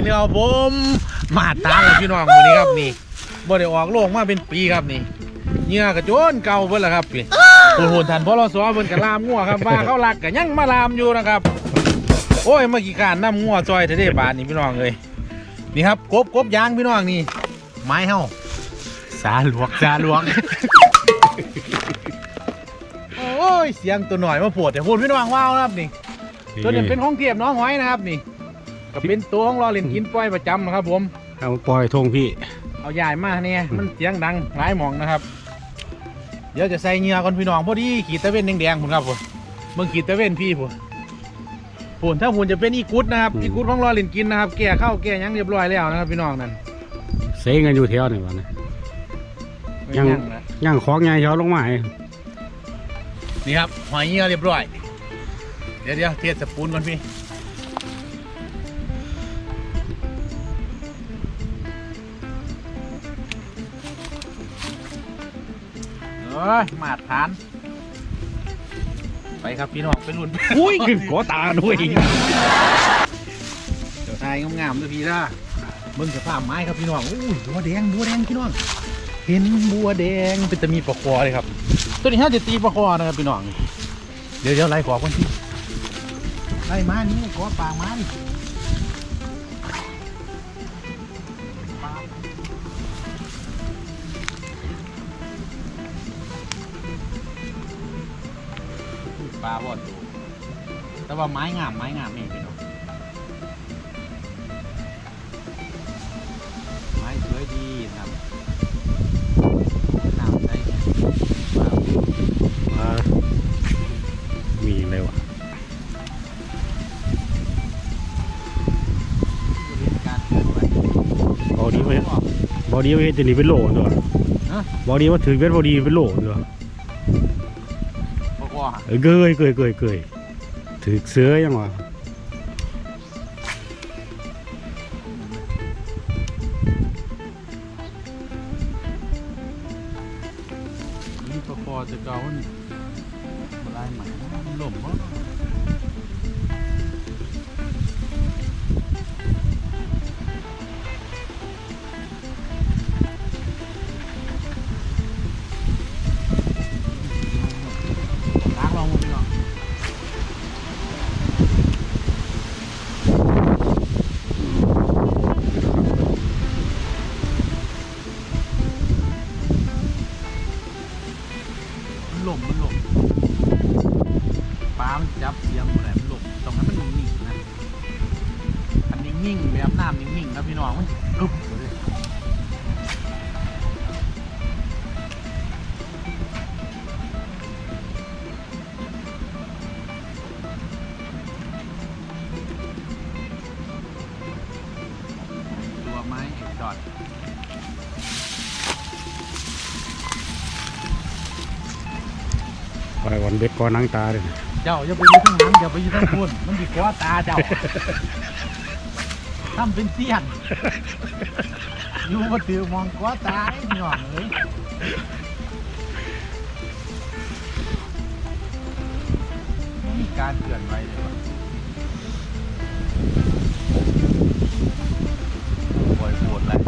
กินแล้วผมมาตามกับพี่น้องวันนี้ครับนี่บ่ได้ออกโลกมาเป็นปีครับนี่เหงื่อกระโจนเก่าเบิ่นละครับพี่หุ่นหุ่นทันพอรสเบิ่นกระลามงัวครับว่าเขารักกะยังมาลามอยู่นะครับ โอ้ยเมื่อกี้การน้ำงัวซอยทะเลบาทนี่พี่น้องเลยนี่ครับกบกบยางพี่น้องนี่ ไม้เฮาสาหลวกสาหลวกโอ้ยเสียงตัวหน่อยมาปวดแต่พูดพี่น้องว้าวนะครับนี่ตัวนี้เป็นของเทียบน้องห้อยนะครับนี่ ก็เป็นตัวของรอเล่นกินปล่อยประจำนะครับ ผมเอาปล่อยทงพี่ เอาใหญ่มากเนี่ยมันเสียงดังหลายหมองนะครับ เดี๋ยวจะใส่เหงื่อก่อนพี่น้องพอดีขีดตะเวนแดงๆผมครับผมเมื่อขีดตะเวนพี่ผมผมถ้าผมจะเป็นอีกุดนะครับอีกุดของรอเล่นกินนะครับ แก่เข้าแก่หยังเรียบร้อยแล้วนะครับพี่น้องนั่นเซ็งกันอยู่แถวนี่วะนะไม่ยังยังนะย่างของไงเขาลงมาให้นี่ครับหอยเหงื่อเรียบร้อย เดี๋ยวเดี๋ยวเทสสปูนก่อนพี่ อ้ยมาดฐาน ไปครับพี่น้องไปรุ่นอุ้ยขึ้นขอตาด้วยเดี๋ยวทายงามๆด้วยพี่ล่ะเบิ่งสภาพไม้ครับพี่น้องอุ้ยบัวแดงบัวแดงพี่น้องเห็นบัวแดงเป็นจะมีปลาคอเลยครับ ตัวนี้ห้าจะตีปลาคอนะครับพี่น้อง เดี๋ยวเดี๋ยวไล่ขอก่อนพี่ไล่มานี่ขอปลามานี่ แต่ว่าไม้งามไม้งามนี่พี่น้องไม้สวยดีครับน้ำใสเนี่ยปลาอ่ามีอะไรวะเรียนการเกิดไว้บอดี้ไปบอดี้ไปเฮ็ดจะหนีเป็นโหลตัวฮะบอดี้ว่าถือเวทบอดี้เป็นโหลตัวพ่อพ่อเออเกยเกยเกยเกย ถือเสือยังวะ อนเบ็ดก่อนนังตาเลยเจ้าอย่าไปอยู่ข้งหลังอย่าไปอยู่ข้างบนมันดีกว่าตาเจ้าทำเป็นเสี้ยนอยู่มาถือมองกว่าตาไอ้หน่องเลยมีการเกินไว้เลยวะปล่อยปวดเนี่ย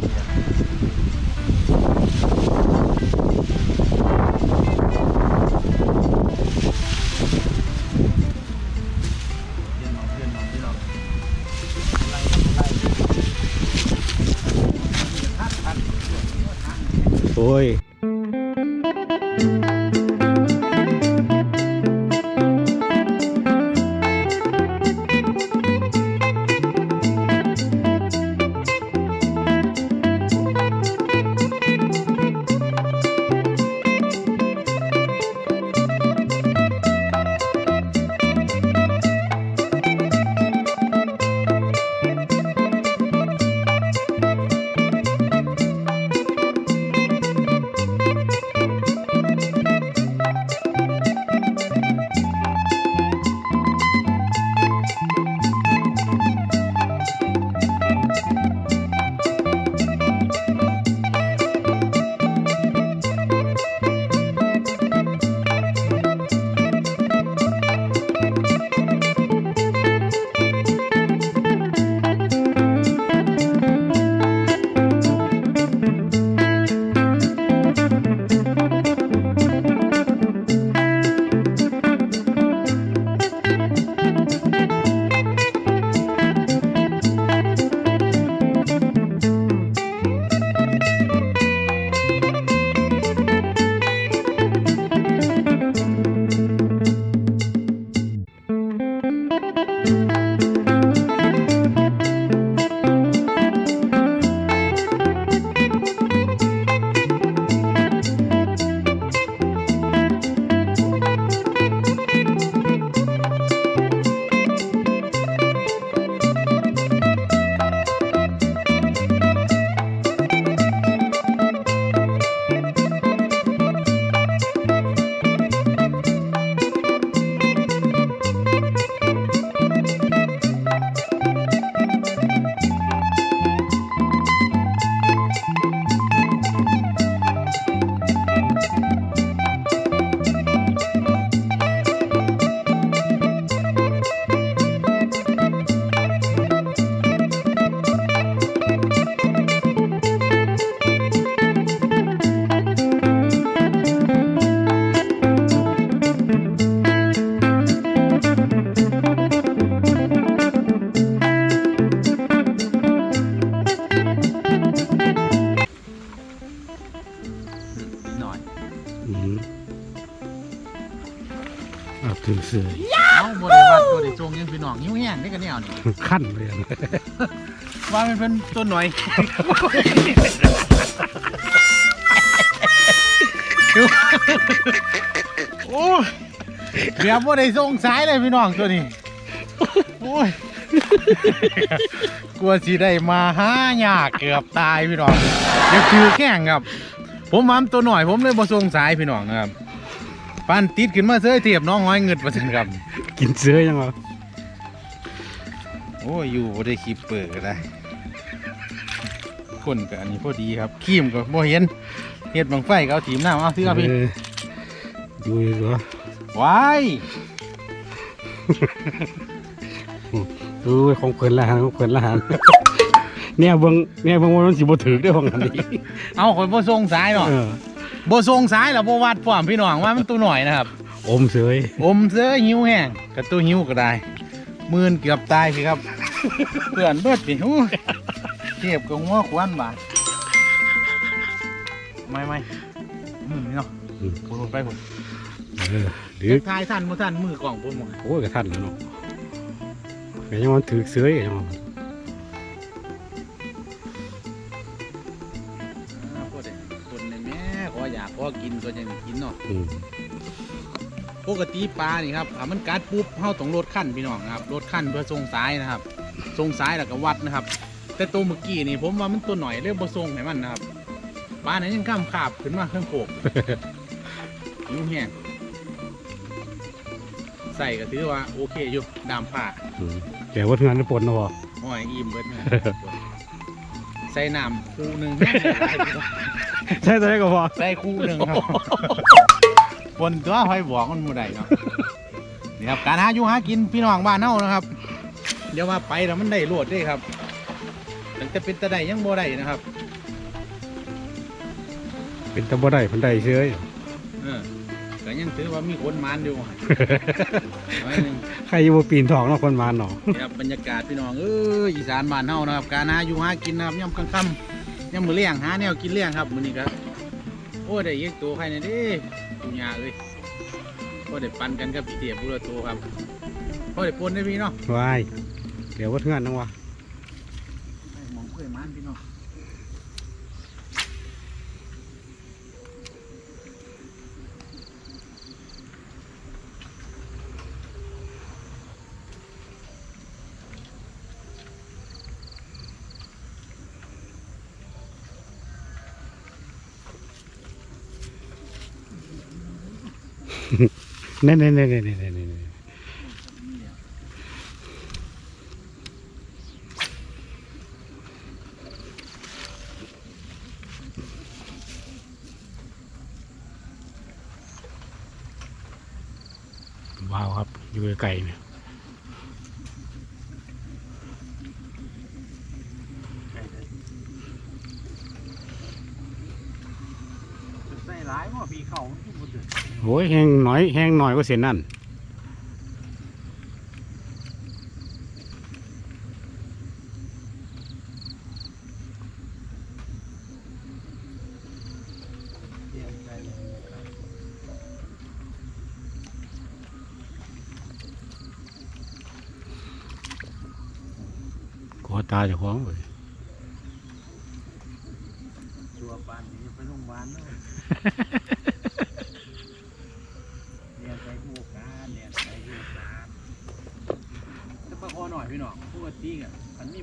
โขั้นเลยอะว่ามันเป็นต้นหน่อยโอ้ยเดี๋ยวบ่ได้ส่งสายเลยพี่น้องตัวนี้โอ้ยกลัวสิได้มาหายากเกือบตายพี่น้องเดี๋ยวคือแข้งครับ ผมมัมตัวหน่อย ผมเลยบ่ส่งสายพี่น้องนะครับปันติดขึ้นมาเสื้อเทียบน้องห้อยเงิดมาสันครับ กินเสือยังวะ โอ้ยอยู่บ่ได้คลิปเปิดก็ได้คนกับอันนี้พอดีครับขีมก็บ่เห็นเฮ็ดบังไฟก็เอาทีมหน้าเอาซื้อเอาพี่เออดูดีกว่าว้ายดูของเพิ่นละหันของเพิ่นละหันเนี่ยเบิ่งเนี่ยเบิ่งว่ามันสิบ่ถึกได้อของอันนี้เอาคนบ่ส่งสายเนาะเออบ่ส่งสายแล้วบ่วัดพร้อมพี่น้องว่ามันตัวหน่อยนะครับ อมเสยอมเสื้อหิวแห้งกับตัวหิวก็ได้ มื่นเกือบตายพี่ครับ เพื่อนเบิดพี่หูเทียบกับหัวขวานบาดไม่ไม่มือนี่เนาะอืมพูดไปผมเออดึเด็กกทายท่านบ่ท่านมือกล่องผมหมดโอ้ยกระทันแล้วเนาะแต่ยังมันถึกเสยยังว่าอ่าพวกเด็กคนในแม่ขออยากขอกินก็ยังกินเนาะอืม ปกติปลานี่ครับถ้ามันกัดปุ๊บเฮาต้องลดขั้นพี่น้องนะครับลดขั้นเพื่อส่งสายนะครับส่งสายแล้วก็วัดนะครับ แต่ตัวเมื่อกี้นี่ผมว่ามันตัวหน่อยเลยบ่ส่งให้มันนะครับปลานั้นยังข้ามขาบขึ้นมาเครื่องโขกหิวแห้งใส่ก็ถือว่าโอเคอยู่ดามผ้าอืมแต่ว่าทางนั้นปนเนาะห้อยอิ่มเบิดนะใส่น้ำคู่หนึ่งใช่ตัวนี้ก็พอใส่คู่หนึ่งครับ ปนตัวไฟบอกมันมูได้เนาะนี่ครับการหาอยู่หากินพี่น้องบ้านเฮานะครับ เดี๋ยวว่าไปแล้วมันได้โลดได้ครับตั้งแต่เป็นตะไดยังบ่ได้นะครับเป็นตะบ่ได้เพันได้เสยเออแต่ยังถือว่ามีคนมานอยู่ไว้หนึ่งใครอยู่บ่ปีนทองเนาะคนมาเนาะครับบรรยากาศพี่น้องเอออีสานบ้านเฮานะครับ การหาอยู่หากินนะครับย่ำค่ำๆย่ำมือเลี้ยงหาแนวกินเลี้ยงครับมื้อนี้ครับโอ้ได้เยกตัวใครเนี่ยเดิ ปูยาเอ้ยโอ้ได้ปันกันกับพี่เตียบุรโตครับพ่อ้ได้ปนได้พี่เนาะวายเดี๋ยวว่าเทือนนังวะมองเคยมันพี่น้อง น่เน่เน่เน่เน่เน่เน่ว้าวครับ อยู่ไกลเนี่ย ใส่ร้ายว่าพี่เขาทุกคนเดือดโอ้ยแห้งหน่อยแห้งหน่อยก็เสียนั่นขอตาเจะคล้าของเลยชัวปานนี้ไป โรงพยาบาลเนาะเรียนใจผู้การเรียนใจผู้การจะประคอหน่อยพี่น้องปกติอะอันนี้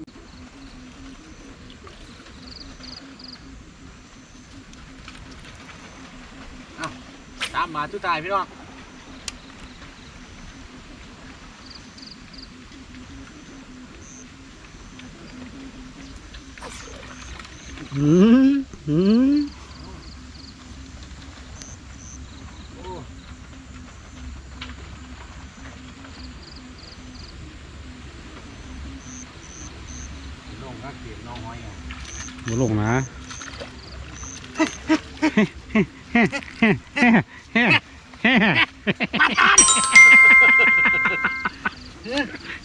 อ้าตามมาทุกทายพี่น้องอืมอืมโอ้ลงรักเสียงน้องห้อยอะ บ่ ลงนะ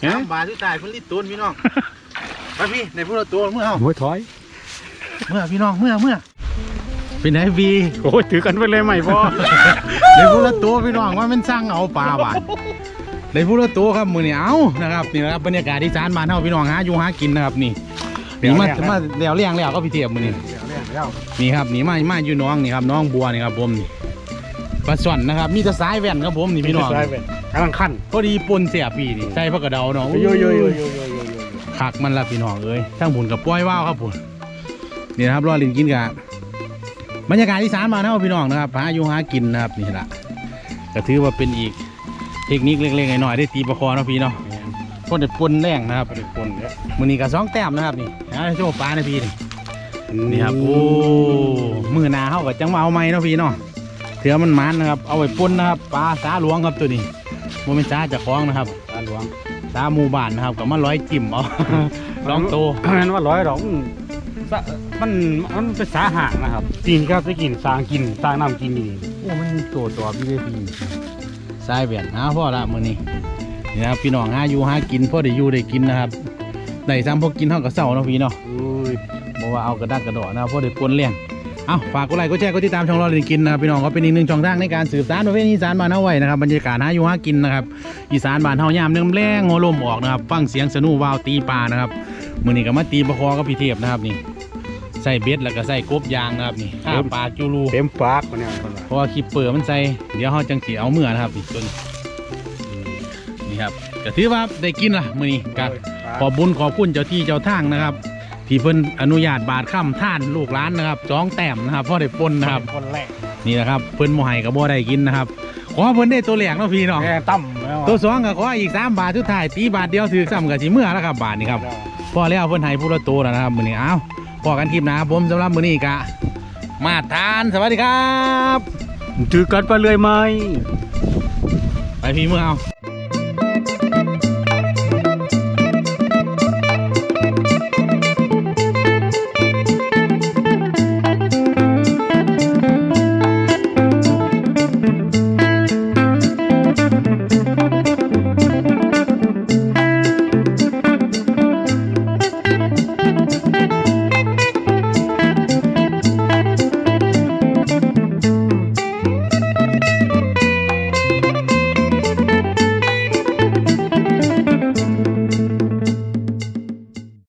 สามบาททุกทายเพิ่นรีดตูนพี่น้องไปพี่ในพวกเราตัวเมื่อเอาโอ้ยถอย เมื่อพี่น้องเมื่อเมื่อเป็นไงบีโอ้ยถือกันไปเลยไหมพ่อเลยพูดละตัวพี่น้องว่ามันสร้างเอาปลาบาดเลยพูดละตัวครับมือนี่เอานะครับนี่นะครับบรรยากาศที่จานบ้านเฮาพี่น้องหาอยู่หากินนะครับนี่ นี่มามาเดี๋ยวเลี้ยงแล้วก็พี่เทียบมือนี่นี่ครับนี่มามาอยู่น้องนี่ครับน้องบัวนี่ครับผมนี่ปลาส่อนนะครับ มีแต่สายแว่นครับผมนี่พี่น้องกำลังขั้นพอดีปนเสียปีนี่ใส่ผักกระเดาเนาะโยโยโยโยโยโยคักมันละพี่น้องเอ้ยทั้งบุญกับป้อยว่าวครับผมนี่นะครับรอลินกินกับบรรยากาศที่สานมานเนาะพี่น้องนะครับหาอยู่หากินนะครับนี่แหละก็ถือว่าเป็นอีกเทคนิคเล็กๆน้อยๆได้ตีประคอเนาะพี่เนาะ พอได้ปนแรงนะครับเป็นคนเนี่ยมือนี้ก็สองแต้มนะครับนี่นะโชว์ปลานะพี่นี่นี่ครับโอ้มือหนาเขาก็จังมาเอาไม้เนาะพี่เนาะเถือมันมันนะครับ เอาไว้ปุ่นนะครับปลาสาหลวงครับตัวนี้โมเป็นสาจากคล้องนะครับตาหลวงสาหมู่บ้านนะครับกับมาร้อยจิ้มเอาลองโตนั่นว่าร้อยดอกมันมันมันเป็นสาหางนะครับกินก็จะกินสร้างกินสร้างน้ำกินนี่โอ้มันโตตัวพี่เลยพี่สายเวียนหาพ่อละมือนี้ นี่นะครับพี่น้องหาอยู่หากินพ่อได้อยู่ได้กินนะครับได้ซ้ำพวกกินเท่ากับเสาเนาะพี่เนาะอุ้ยบอกว่าเอากระดักกระดอนะครับพ่อได้ปนเลี้ยงเอาฝากกดไลค์กดแชร์กดติดตามช่องเราเรียนกินนะครับพี่น้องก็เป็นอีกหนึ่งช่องทางในการสืบสานประเพณีอีสานบ้านเฮาไว้นะครับบรรยากาศหาอยู่หากินนะครับอีสานบ้านเฮายามเนื่องแรงหัวลมออกนะครับฟังเสียงสนุวาวตีปลานะครับมือนี้ก็มาตีประคอกับพี่เทพนะครับนี่ใส่เบ็ดแล้วก็ใส่กบยางนะครับนี่ข้าวปลาจูรูเต็มปากมันเนี่ยคนละเพราะว่าคลิปเปิดมันใส่เดี๋ยวเขาจังสีเอาเมื่อนะครับนี่ต้น นี่ครับก็ถือว่าได้กินละมือนี้ก็ขอบบุญขอบคุณเจ้าที่เจ้าทางนะครับ ที่เพิ่นอนุญาตบาทข้ามท่านลูกร้านนะครับจ้องแต้มนะครับพ่อได้ปนนะครับคนแรกนี่นะครับเพิ่นโมไห้กับบ่ได้กินนะครับขอเพิ่นได้ตัวแหลกเนาะพี่น้องแกตั้มแล้วตัวสองก็ขออีกสามบาททุกท้ายตีบาทเดียวถือซ้ำกับสิเมื่อแล้วครับบาทนี้ครับพอแล้วเพิ่นให้ผู้ละตัวแล้วนะครับมื้อนี้เอาพอกันคลิปหนะครับผมสำหรับมื้อนี้กะมาทานสวัสดีครับถือกันไปเลยไหมไปพี่เมื่อเอา